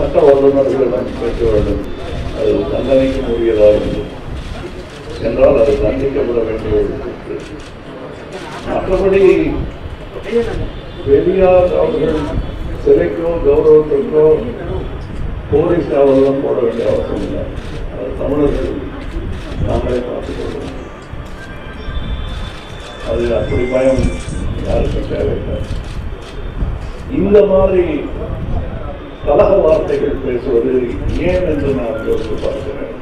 சட்ட வல்லுநர்களிடம் கேட்க வேண்டும் அது தண்டனைக்கு உரியதாக என்றால் அது தண்டிக்கப்பட வேண்டிய ஒரு மற்றபடி பெரியார் அவர்கள் சிலைக்கோ கௌரவத்திற்கோ போலீஸ் காவலெல்லாம் போட வேண்டிய அவசியம் இல்லை. அது தமிழர்கள் நாங்களே பார்த்துக்கொள்வோம் அது அப்படி பயம் யாருக்கும் தேவையில்லை. இந்த மாதிரி கலக வார்த்தைகள் பேசுவது ஏன் என்று நான் யோசித்து பார்க்கிறேன்.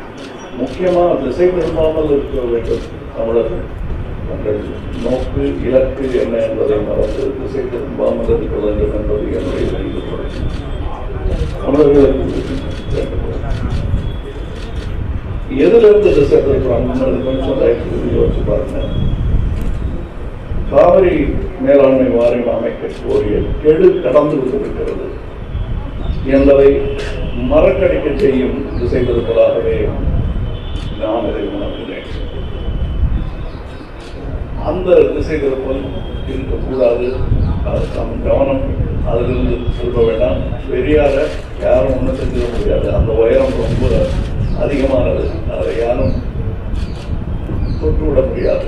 முக்கியமாக திசை திரும்பாமல் இருக்க வேண்டும் தமிழர்கள் தங்கள் நோக்கு இலக்கு என்ன என்பதை மறந்து திசை திரும்பாமல் இருக்க வேண்டும் என்பது என்னுடைய வேண்டுகோள் தமிழர்களுக்கு எதிலிருந்து திசை திரும்புறாங்க கொஞ்சம் தயவு யோசிச்சு பாருங்க காவிரி மேலாண்மை வாரியம் அமைக்க கோரிய கெடு கடந்து கொண்டிருக்கிறது என்பதை மறக்கடிக்க செய்யும் திசை திருப்பதாகவே நான் இதை உணர்கிறேன். அந்த திசை திருப்பல் இருக்கக்கூடாது. அது நம் கவனம் அதிலிருந்து திரும்ப வேண்டாம். பெரியார யாரும் ஒன்றும் செஞ்சிட முடியாது. அந்த உயரம் ரொம்ப அதிகமானது. அதை யாரும் தொட்டுவிட முடியாது.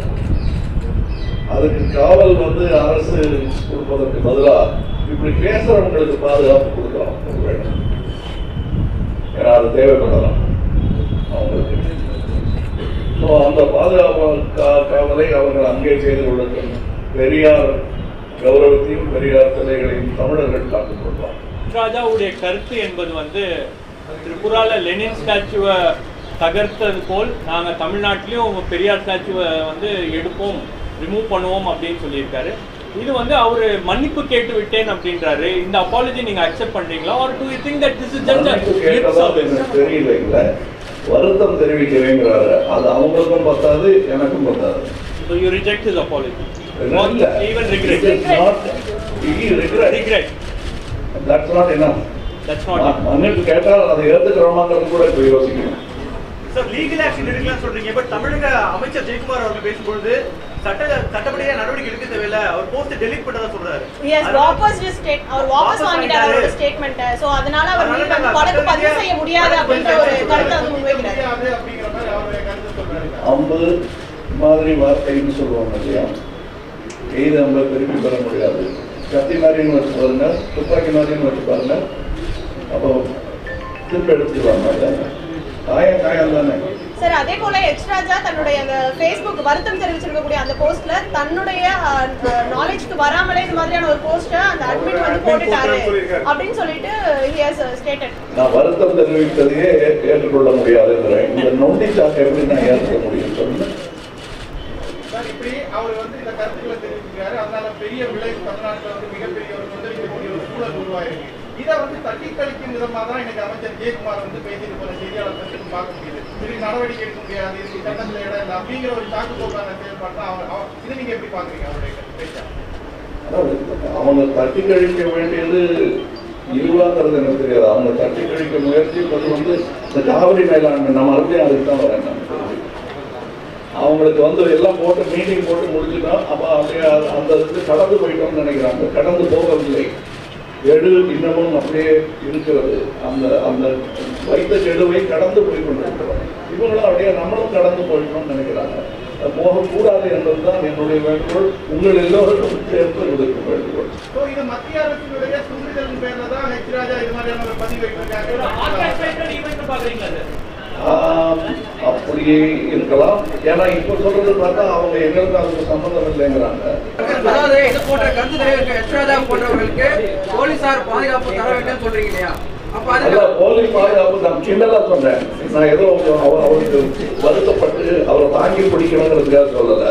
அதுக்கு காவல் வந்து அரசு கொடுப்பதற்கு பதிலாக இப்படி பேசுறவங்களுக்கு பாதுகாப்பு கொடுக்கலாம். அது தேவைப்படலாம்? அவங்களுக்கு. ஸோ அந்த பாதுகாப்பு அவர்கள் அங்கே செய்து கொள்ளட்டும் பெரியார் கௌரவத்தையும் பெரியார் சிலைகளையும் தமிழர்கள் காத்துக் கொள்வார் ராஜாவுடைய கருத்து என்பது வந்து திரிபுரால லெனின் ஸ்டாச்சுவை தகர்த்தது போல் நாங்கள் தமிழ்நாட்டிலையும் பெரியார் ஸ்டாச்சுவை வந்து எடுப்போம் ரிமூவ் பண்ணுவோம் அப்படின்னு சொல்லியிருக்காரு. இது வந்து அவர் மன்னிப்பு கேட்டு விட்டேன் அப்படின்றாரு. இந்த அப்பாலஜி நீங்க அக்செப்ட் பண்றீங்களா? Or do you think that this is கேட்டதாக எனக்கு தெரியல இல்ல. வருத்தம் தெரிவிக்கிறேங்கிறாரு. அது அவங்களுக்கும் பத்தாது எனக்கும் பத்தாது. So you reject his apology இல்ல. Even It regret is not- he regret. Regret That's not enough. That's not மன்னிப்பு கேட்டால் அதை ஏத்துக்கிறோமாங்கிறது கூட இப்ப யோசிக்கணும். சார் லீகல் ஆக்ஷன் எடுக்கலாம் சொல்றீங்க. பட் தமிழக அமைச்சர் ஜெயக்குமார் அவர்கள் பேசும்பொழுது சட்ட சட்டப்படியா நடவடிக்கை எடுக்க தேவையில்ல. அவர் போஸ்ட் டெலீட் பண்ணதா சொல்றாரு. அதனால- வாபஸ் ஸ்டேட் அவர் வாபஸ் வாங்கிட்டார். அவரோட ஸ்டேட்மெண்ட் சோ அதனால அவர் வழக்கு பதிவு செய்ய முடியாது அப்படின்ற ஒரு கருத்தை வந்து முன்வைக்கிறார். முடியாது அப்படிங்கிற மாதிரி அவருடைய கருத்து சொல்றாரு. அம்பு மாதிரி வார்த்தைன்னு சொல்லுவாங்க இல்லையா? எய்து அம்பை திருப்பி பெற முடியாது? கத்தி மாதிரின்னு வச்சு பாருங்க துப்பாக்கி மாதிரின்னு வச்சு பாருங்க. அப்போ திரும்ப எடுத்துக்கலாம் தானே. சார் அதே போல எச் ராஜா தன்னுடைய அந்த ஃபேஸ்புக் வருத்தம் தெரிவிச்சிருக்கக்கூடிய அந்த போஸ்ட்ல தன்னுடைய நாலேஜ்க்கு வராமலே இந்த மாதிரியான ஒரு போஸ்ட் அந்த அட்மின் வந்து போட்டுட்டாரு அப்படின்னு சொல்லிட்டு he has ஸ்டேட்டட் நான் வருத்தம் தெரிவித்ததையே ஏற்றுக்கொள்ள முடியாதுங்கிறேன் இந்த நொண்டி சாக்கு எப்படி நான் ஏற்றுக்க முடியும் சொல்லுங்க. சார் இப்படி அவர் வந்து இந்த கருத்துக்களை தெரிவிக்கிறாரு. அதனால பெரிய விளைவு தமிழ்நாட்டில் வந்து மிகப்பெரிய ஒரு சூழல் உருவாயிருக்கு. இதை வந்து தட்டி கழிக்கும் விதமாக தான் எனக்கு அமைச்சர் ஜெயக்குமார் வந்து பேசிட்டு போன செய்தியாளர் சந்திப்பு பார்க்க முடியுது. இதுக்கு நடவடிக்கை எடுக்க முடியாது இதுக்கு சட்டத்தில் இடம் இல்லை அப்படிங்கிற ஒரு தாக்கு போக்கான செயல்பாடு தான் அவர் இதை நீங்க எப்படி பாக்குறீங்க அவருடைய அதாவது அவங்க தட்டி கழிக்க வேண்டியது இழிவாங்கிறது எனக்கு தெரியாது. அவங்க தட்டி கழிக்க முயற்சிப்பது வந்து இந்த காவிரி மேலாண்மை நம்ம மறுபடியும் அதுக்கு தான் வரேன் அவங்களுக்கு வந்து எல்லாம் போட்டு மீட்டிங் போட்டு முடிச்சுட்டோம் அப்போ அப்படியே அந்த இது கடந்து போயிட்டோம்னு நினைக்கிறாங்க. கடந்து போகவில்லை. கெடு இன்னமும் அப்படியே இருக்கிறது. அந்த அந்த வைத்த கெடுவை கடந்து போய் கொண்டிருக்கிறோம். இவங்களும் அப்படியே நம்மளும் கடந்து போயிடணும்னு நினைக்கிறாங்க. போகக்கூடாது என்பதுதான் என்னுடைய வேண்டுகோள். உங்கள் எல்லோருக்கும் சேர்த்து விடுக்கும் வேண்டுகோள் ஸோ இது மத்திய அரசினுடைய சுன்றிதழின் பேர்ல தான் ஹெச் ராஜா இது மாதிரியான ஒரு பதிவு வைத்திருக்காங்க பாக்குறீங்களா சார் ஆம், அப்படியே இருக்கலாம். ஏன்னா இப்ப சொல்றது பார்த்தா அவங்க எங்களுக்கு அதுக்கு சம்மந்தம் இல்லைங்கிறாங்க. அதாவது இது போன்ற கருத்து தெரிவிக்க யஷ்ராஜா போன்றவர்களுக்கு போலீசார் பாதுகாப்பு தர வேண்டும் சொல்றீங்க இல்லையா? அப்ப அல்ல அதுக்கு போலீஸ் பாதுகாப்பு நான் கிண்டலா சொன்னேன். நான் ஏதோ அவர் அவருக்கு வருத்தப்பட்டு அவரை தாங்கி பிடிக்கணுங்கிறதுக்காக சொல்லல.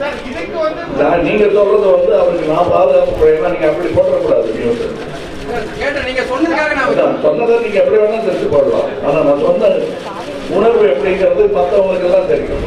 சார் இதுக்கு வந்து நான் நீங்க சொல்றது வந்து அவருக்கு நான் பாதுகாப்பு குறையலாம் நீங்க அப்படி போடக்கூடாது நியூஸ் கேட்டேன். நீங்க சொன்னதுக்காக நான் நான் சொன்னதை நீங்க எப்படி வேணா தெரிஞ்சு போடலாம் ஆனா நான் சொன்ன உணர்வு எப்படிங்கிறது மற்றவங்களுக்கு எல்லாம் தெரியும்.